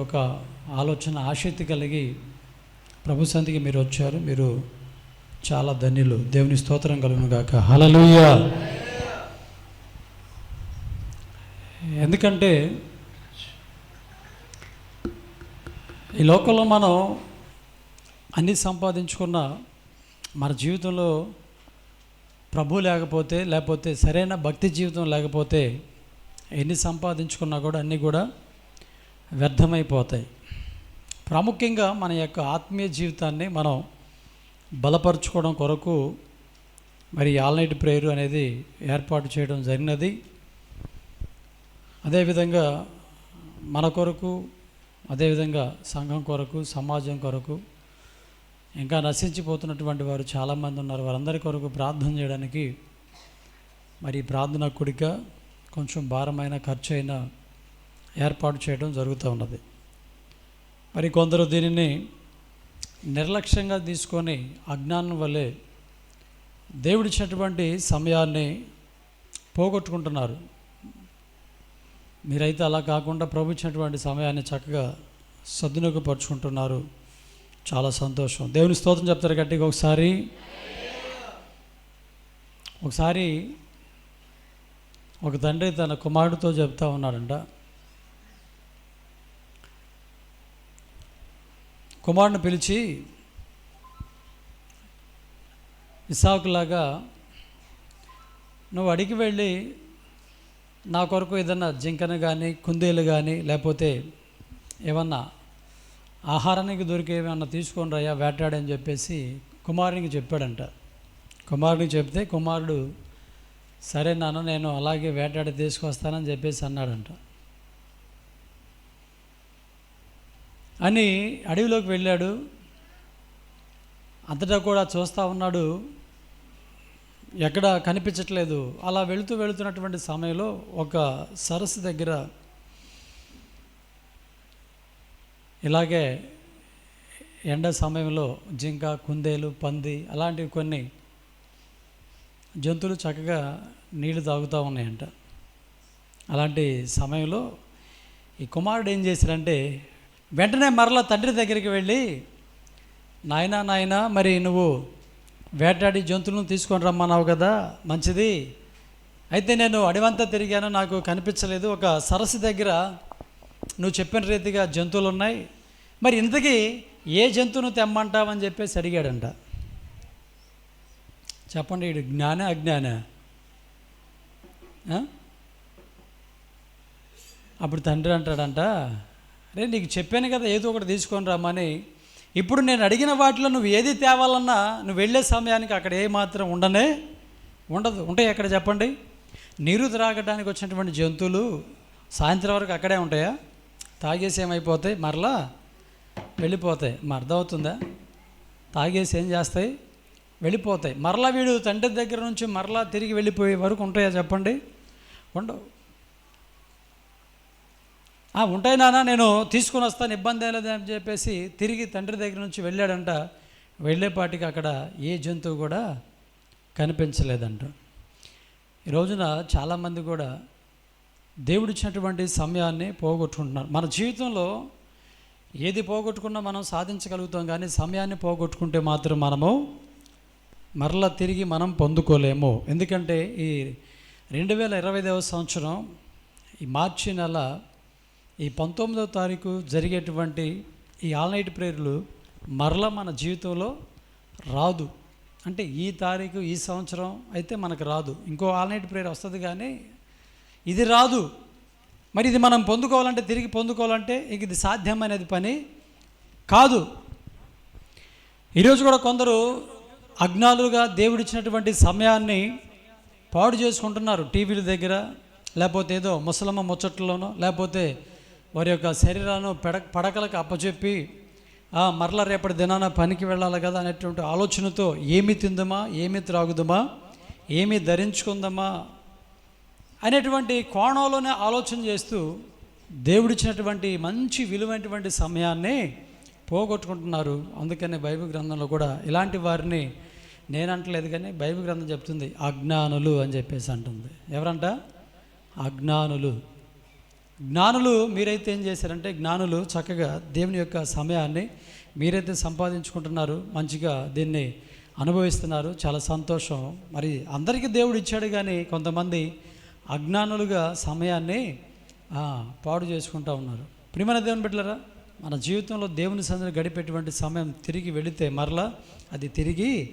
ఒక ఆలోచన ఆసక్తి కలిగి ప్రభు సంతికి మీరు వచ్చారు. మీరు చాలా ధన్యులు. దేవుని స్తోత్రం కలుగును గాక. హలలుయ ఎందుకంటే ఈ లోకంలో మనం అన్ని సంపాదించుకున్న మన జీవితంలో ప్రభు లేకపోతే లేకపోతే సరైన భక్తి జీవితం లేకపోతే ఎన్ని సంపాదించుకున్నా కూడా అన్నీ కూడా వ్యర్థమైపోతాయి. ప్రాముఖ్యంగా మన యొక్క ఆత్మీయ జీవితాన్ని మనం బలపరచుకోవడం కొరకు మరి ఆల్నైట్ ప్రేయర్ అనేది ఏర్పాటు చేయడం జరిగినది. అదేవిధంగా మన కొరకు అదేవిధంగా సంఘం కొరకు సమాజం కొరకు ఇంకా నశించిపోతున్నటువంటి వారు చాలామంది ఉన్నారు. వారందరి కొరకు ప్రార్థన చేయడానికి మరి ప్రార్థన కుడిక కొంచెం భారమైన ఖర్చు అయినా ఏర్పాటు చేయడం జరుగుతూ ఉన్నది. మరి కొందరు దీనిని నిర్లక్ష్యంగా తీసుకొని అజ్ఞానం వల్లే దేవుడిచ్చినటువంటి సమయాన్ని పోగొట్టుకుంటున్నారు. మీరైతే అలా కాకుండా ప్రభు ఇచ్చినటువంటి సమయాన్ని చక్కగా సద్వినియోగపరుచుకుంటున్నారు. చాలా సంతోషం. దేవుని స్తోత్రం చెప్తారు గట్టిగా ఒకసారి. ఒకసారి ఒక తండ్రి తన కుమారుడితో చెప్తా ఉన్నాడంట. కుమారుని పిలిచి ఇసాకులాగా నువ్వు అడిగి వెళ్ళి నా కొరకు ఏదన్నా జింకను కానీ కుందేలు కానీ లేకపోతే ఏమన్నా ఆహారానికి దొరికేమన్నా తీసుకొని రాయా వేటాడని చెప్పేసి కుమారునికి చెప్పాడంట. కుమారునికి చెప్తే కుమారుడు సరే నాన్న నేను అలాగే వేటాడి తీసుకొస్తానని చెప్పేసి అన్నాడంట. అని అడవిలోకి వెళ్ళాడు. అంతటా కూడా చూస్తూ ఉన్నాడు. ఎక్కడ కనిపించట్లేదు. అలా వెళుతూ వెళుతున్నటువంటి సమయంలో ఒక సరస్సు దగ్గర ఇలాగే ఎండ సమయంలో జింక కుందేలు పంది అలాంటివి కొన్ని జంతువులు చక్కగా నీళ్ళు తాగుతూ ఉన్నాయంట. అలాంటి సమయంలో ఈ కుమారుడు ఏం చేశారంటే వెంటనే మరలా తండ్రి దగ్గరికి వెళ్ళి నాయనా నాయనా మరి నువ్వు వేటాడి జంతువులను తీసుకొని రమ్మన్నావు కదా మంచిది. అయితే నేను అడివంతా తిరిగాను నాకు కనిపించలేదు. ఒక సరస్సు దగ్గర నువ్వు చెప్పిన రీతిగా జంతువులు ఉన్నాయి మరి ఇంతకీ ఏ జంతువును తెమ్మంటావని చెప్పేసి అడిగాడంట. చెప్పండి ఇడు జ్ఞాన అజ్ఞాన? అప్పుడు తండ్రి అంటాడంట అరే నీకు చెప్పాను కదా ఏదో ఒకటి తీసుకొని రమ్మని. ఇప్పుడు నేను అడిగిన వాటిలో నువ్వు ఏది తేవాలన్నా నువ్వు వెళ్ళే సమయానికి అక్కడ ఏ మాత్రం ఉండనే ఉండదు. ఉంటాయి అక్కడ చెప్పండి. నీరు త్రాగడానికి వచ్చినటువంటి జంతువులు సాయంత్రం వరకు అక్కడే ఉంటాయా? తాగేసి ఏమైపోతాయి? మరలా వెళ్ళిపోతాయి. మరి అర్థమవుతుందా? తాగేసి ఏం చేస్తాయి? వెళ్ళిపోతాయి. మరలా వీడు తండ్రి దగ్గర నుంచి మరలా తిరిగి వెళ్ళిపోయే వరకు ఉంటాయా చెప్పండి? ఉండవు. ఉంటాయి నాన్న నేను తీసుకొని వస్తాను ఇబ్బంది లేదని లేదు అని చెప్పేసి తిరిగి తండ్రి దగ్గర నుంచి వెళ్ళాడంట. వెళ్ళేపాటికి అక్కడ ఏ జంతువు కూడా కనిపించలేదంట. ఈ రోజున చాలామంది కూడా దేవుడిచ్చినటువంటి సమయాన్ని పోగొట్టుకుంటున్నారు. మన జీవితంలో ఏది పోగొట్టుకున్నా మనం సాధించగలుగుతాం కానీ సమయాన్ని పోగొట్టుకుంటే మాత్రం మనము మరలా తిరిగి మనం పొందుకోలేము. ఎందుకంటే ఈ రెండు వేల ఇరవై సంవత్సరం ఈ మార్చి నెల ఈ పంతొమ్మిదవ తారీఖు జరిగేటువంటి ఈ ఆల్నైట్ ప్రేయర్లు మరలా మన జీవితంలో రాదు. అంటే ఈ తారీఖు ఈ సంవత్సరం అయితే మనకు రాదు. ఇంకో ఆల్నైట్ ప్రేయర్ వస్తుంది కానీ ఇది రాదు. మరి ఇది మనం పొందుకోవాలంటే తిరిగి పొందుకోవాలంటే ఇంక ఇది సాధ్యమైనది పని కాదు. ఈరోజు కూడా కొందరు అజ్ఞానులుగా దేవుడిచ్చినటువంటి సమయాన్ని పాడు చేసుకుంటున్నారు టీవీల దగ్గర లేకపోతే ఏదో ముసలమ్మ ముచ్చట్లోనో లేకపోతే వారి యొక్క శరీరాన్ని పెడ పడకలకు అప్పచెప్పి "ఆ, మరల రేపటి దినాన పనికి వెళ్ళాలి కదా అనేటువంటి ఆలోచనతో ఏమి తిందమా? ఏమి త్రాగుదమా? ఏమి ధరించుకుందామా? అనేటువంటి కోణంలోనే ఆలోచన చేస్తూ దేవుడిచ్చినటువంటి మంచి విలువైనటువంటి సమయాన్ని పోగొట్టుకుంటున్నారు. అందుకనే బైబిల్ గ్రంథంలో కూడా ఇలాంటి వారిని నేను అంటలేదు కానీ బైబిల్ గ్రంథం చెప్తుంది అజ్ఞానులు అని చెప్పేసి అంటుంది. ఎవరంట? అజ్ఞానులు. జ్ఞానులు మీరైతే ఏం చేశారంటే జ్ఞానులు చక్కగా దేవుని యొక్క సమయాన్ని మీరైతే సంపాదించుకుంటున్నారు మంచిగా దీన్ని అనుభవిస్తున్నారు. చాలా సంతోషం. మరి అందరికీ దేవుడు ఇచ్చాడు కానీ కొంతమంది అజ్ఞానులుగా సమయాన్ని పాడు చేసుకుంటూ ఉన్నారు. ప్రియమైన దేవుని బిడ్డలారా మన జీవితంలో దేవుని సందడి గడిపేటువంటి సమయం తిరిగి వెళితే మరలా అది తిరిగి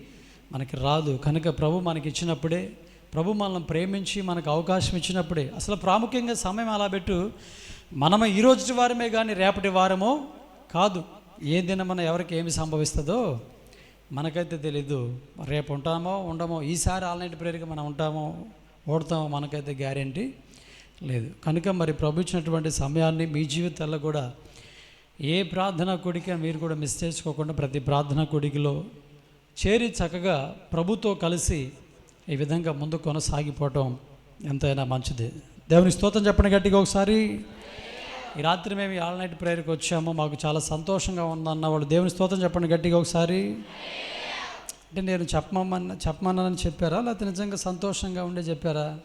మనకి రాదు. కనుక ప్రభు మనకి ఇచ్చినప్పుడే ప్రభు మనల్ని ప్రేమించి మనకు అవకాశం ఇచ్చినప్పుడే. అసలు ప్రాముఖ్యంగా సమయం అలా పెట్టు. మనము ఈ రోజు వారమే కానీ రేపటి వారమో కాదు. ఏ దినమన ఎవరికి ఏమి సంభవిస్తుందో మనకైతే తెలీదు. రేపు ఉంటామో ఉండమో ఈసారి ఆల్నైట్ ప్రేయర్గా మనం ఉంటామో ఓడతామో మనకైతే గ్యారంటీ లేదు. కనుక మరి ప్రభు ఇచ్చినటువంటి సమయాన్ని మీ జీవితాల్లో కూడా ఏ ప్రార్థనా కొడిక మీరు కూడా మిస్ చేసుకోకుండా ప్రతి ప్రార్థనా కొడికిలో చేరి చక్కగా ప్రభుతో కలిసి ఈ విధంగా ముందు కొనసాగిపోవటం ఎంతైనా మంచిది. దేవుని స్తోత్రం చెప్పండి గట్టిగా ఒకసారి. ఈ రాత్రి మేము ఆల్ నైట్ ప్రేయర్కి వచ్చాము. మాకు చాలా సంతోషంగా ఉందన్న వాళ్ళు దేవుని స్తోత్రం చెప్పండి గట్టిగా ఒకసారి. అంటే నేను చెప్పమన్న చెప్పమన్నానని చెప్పారా? లేకపోతే నిజంగా సంతోషంగా ఉండే చెప్పారా?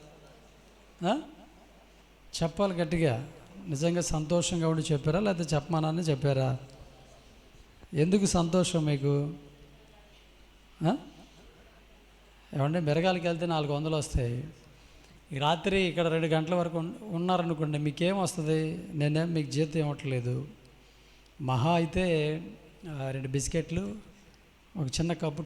చెప్పాలి గట్టిగా. నిజంగా సంతోషంగా ఉండి చెప్పారా? లేకపోతే చెప్పమన్నానని చెప్పారా? ఎందుకు సంతోషం మీకు? ఏమంటే మిరగాలకి వెళ్తే నాలుగు వందలు వస్తాయి. ఈ రాత్రి ఇక్కడ రెండు గంటల వరకు ఉన్నారనుకోండి మీకేం వస్తుంది? నేనేం మీకు జీతం ఇవ్వట్లేదు. మహా అయితే ఆ, రెండు బిస్కెట్లు ఒక చిన్న కప్పు